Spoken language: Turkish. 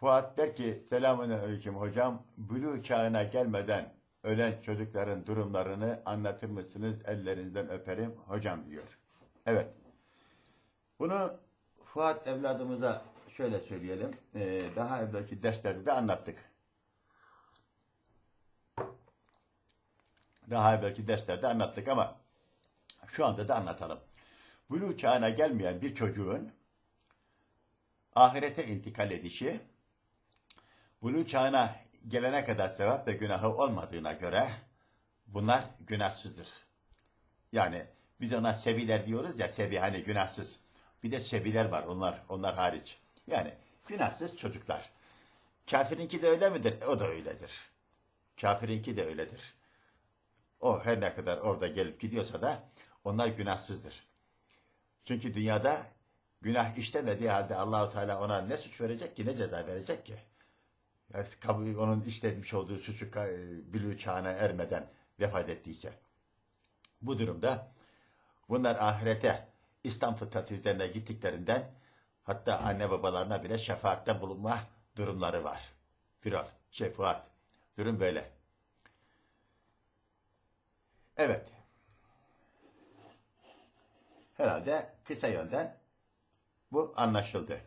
Fuat der ki selamun aleyküm hocam. Bülü çağına gelmeden ölen çocukların durumlarını anlatır mısınız? Ellerinizden öperim hocam diyor. Evet. Bunu Fuat evladımıza şöyle söyleyelim. Ee, daha evvelki derslerde de anlattık. Daha evvelki derslerde anlattık ama şu anda da anlatalım. Bülü çağına gelmeyen bir çocuğun ahirete intikal edişi, buluğ çağına gelene kadar sevap ve günahı olmadığına göre bunlar günahsızdır. Yani biz ona seviler diyoruz ya, sevi hani günahsız. Bir de seviler var, onlar onlar hariç. Yani günahsız çocuklar. Kafirinki de öyle midir? O da öyledir. Kafirinki de öyledir. O her ne kadar orada gelip gidiyorsa da onlar günahsızdır. Çünkü dünyada günah işlemediği halde Allahu Teala ona ne suç verecek ki, ne ceza verecek ki? Kabul- onun işlemiş olduğu suçu bülüğ çağına ermeden vefat ettiyse. Bu durumda bunlar ahirete İslam fıtratı üzerine gittiklerinden hatta anne babalarına bile şefaatte bulunma durumları var. Firar, şefaat. Durum böyle. Evet. Herhalde kısa yönden bu anlaşıldı.